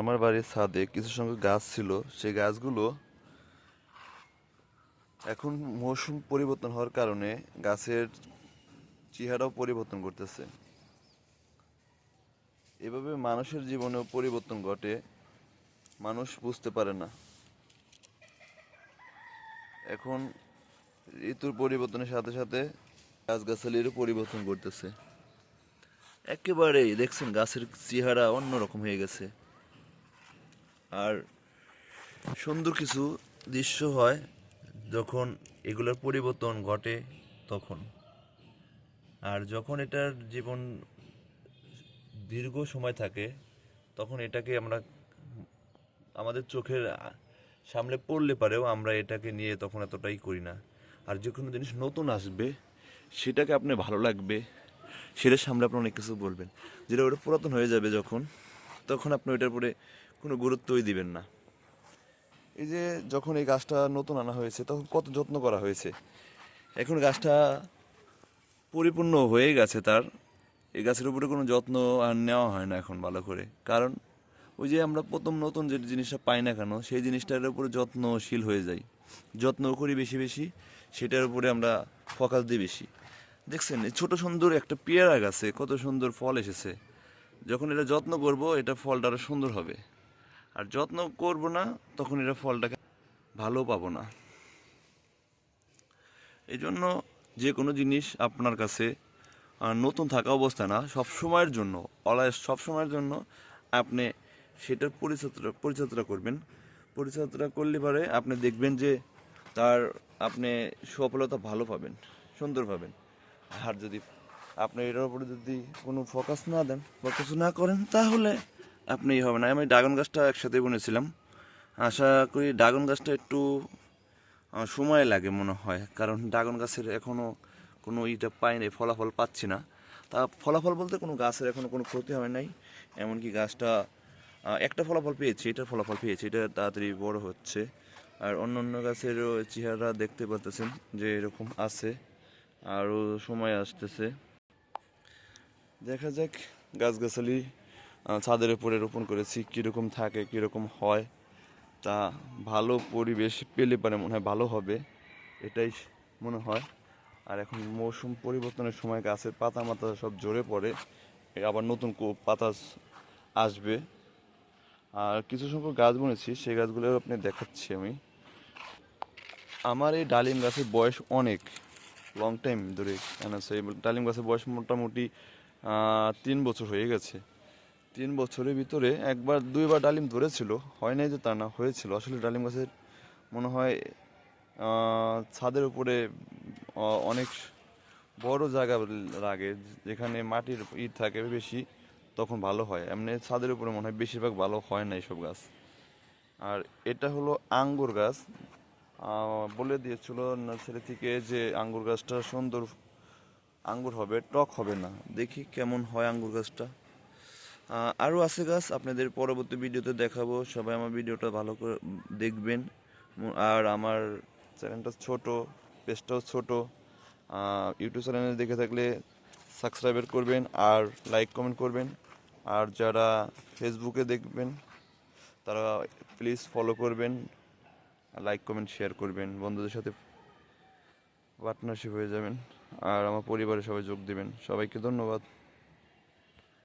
আমার বাড়ির ছাদে কিছু সংখ্যক গাছ ছিল। সেই গাছগুলো এখন মৌসুম পরিবর্তন হওয়ার কারণে গাছের চেহারাও পরিবর্তন করতেছে। এভাবে মানুষের জীবনেও পরিবর্তন ঘটে, মানুষ বুঝতে পারে না। এখন ঋতুর পরিবর্তনের সাথে সাথে গাছগাছালিরও পরিবর্তন করতেছে একেবারেই দেখছেন গাছের চেহারা অন্যরকম হয়ে গেছে। আর সুন্দর কিছু দৃশ্য হয় যখন এগুলোর পরিবর্তন ঘটে তখন। আর যখন এটার জীবন দীর্ঘ সময় থাকে, তখন এটাকে আমরা আমাদের চোখের সামনে পড়লে পারেও আমরা এটাকে নিয়ে তখন এতটাই করি না। আর যে কোনো জিনিস নতুন আসবে, সেটাকে আপনি ভালো লাগবে, সেটার সামনে আপনি অনেক কিছু বলবেন। যেটা ওটা পুরাতন হয়ে যাবে যখন তখন আপনি ওইটার উপরে কোনো গুরুত্বই দিবেন না। এই যে যখন এই গাছটা নতুন আনা হয়েছে তখন কত যত্ন করা হয়েছে? এখন গাছটা পরিপূর্ণ হয়ে গেছে তার। এই গাছের উপরে কোনো যত্ন আর নেওয়া হয় না এখন ভালো করে। কারণ ওই যে আমরা প্রথম নতুন যে জিনিসটা পাই না কেন সেই জিনিসটার উপরে যত্নশীল হয়ে যাই। যত্ন করি বেশি বেশি সেটার উপরে আমরা ফোকাস দিই বেশি। দেখছেন এই ছোট সুন্দর একটা পেয়ারা গাছে কত সুন্দর ফল এসেছে। যখন এটা যত্ন করব, এটা ফলটা আরও সুন্দর হবে। আর যত্ন করব না, তখন এটা ফলটাকে ভালো পাবো না। এই জন্য যে কোনো জিনিস আপনার কাছে নতুন থাকা অবস্থা না, সব সময়ের জন্য অলওয়েজ সব সময়ের জন্য আপনি সেটার পরিচর্যা পরিচর্যা করবেন। পরিচর্যা করলে পরে আপনি দেখবেন যে তার আপনি সফলতা ভালো পাবেন, সুন্দর পাবেন। আর যদি আপনি এটার উপরে যদি কোনো ফোকাস না দেন কিছু না করেন, তাহলে আপনি হবে না আমি ড্রাগন গাছটা একসাথে বুনেছিলাম। আশা করি ড্রাগন গাছটা একটু সময় লাগে মনে হয়, কারণ ড্রাগন গাছের এখনও কোনো ইটা পাইনি, ফলাফল পাচ্ছি না। তা ফলাফল বলতে কোনো গাছের এখনও কোনো ক্ষতি হয় নাই, এমনকি গাছটা একটা ফলাফল পেয়েছি, এটার ফলাফল পেয়েছি, এটা তাড়াতাড়ি বড় হচ্ছে। আর অন্য অন্য গাছেরও চেহারা দেখতে পাচ্ছেন যে এরকম আছে, আরও সময় আসতেছে। দেখা যাক গাছগাছালি ছাদের উপরে রোপণ করেছি, কীরকম থাকে, কীরকম হয়। তা ভালো পরিবেশ পেলে পারে মনে হয় ভালো হবে, এটাই মনে হয়। আর এখন মৌসুম পরিবর্তনের সময় গাছের পাতা মাতা সব ঝরে পড়ে আবার নতুন পাতা আসবে। আর কিছু সংখ্যক গাছ বুনেছি, সেই গাছগুলো আপনি দেখাচ্ছি আমি। আমার এই ডালিম গাছের বয়স অনেক লং টাইম ধরে আছে সেই ডালিম গাছের বয়স মোটামুটি তিন বছর হয়ে গেছে। তিন বছরের ভিতরে একবার দুইবার ডালিম ধরেছিল। হয় নাই যে তা না, হয়েছিল। আসলে ডালিম গাছের মনে হয় ছাদের উপরে অনেক বড় জায়গা লাগে, যেখানে মাটির ইট থাকে বেশি, তখন ভালো হয়। এমনি ছাদের উপরে মনে হয় বেশিরভাগ ভালো হয় না এইসব গাছ। আর এটা হলো আঙ্গুর গাছ। বলে দিয়েছিল নার্সারি থেকে যে আঙ্গুর গাছটা সুন্দর আঙ্গুর হবে, টক হবে না। দেখি কেমন হয় আঙ্গুর গাছটা। আরও আছে গাছ, আপনাদের পরবর্তী ভিডিওতে দেখাবো। সবাই আমার ভিডিওটা ভালো করে দেখবেন। আর আমার চ্যানেলটা ছোট, পেজটাও ছোট। ইউটিউব চ্যানেলে দেখে থাকলে সাবস্ক্রাইবার করবেন আর লাইক কমেন্ট করবেন। আর যারা ফেসবুকে দেখবেন, তারা প্লিজ ফলো করবেন, লাইক কমেন্ট শেয়ার করবেন। বন্ধুদের সাথে পার্টনারশিপ হয়ে যাবেন। আর আমার পরিবারের সবাই যোগ দিবেন। সবাইকে ধন্যবাদ।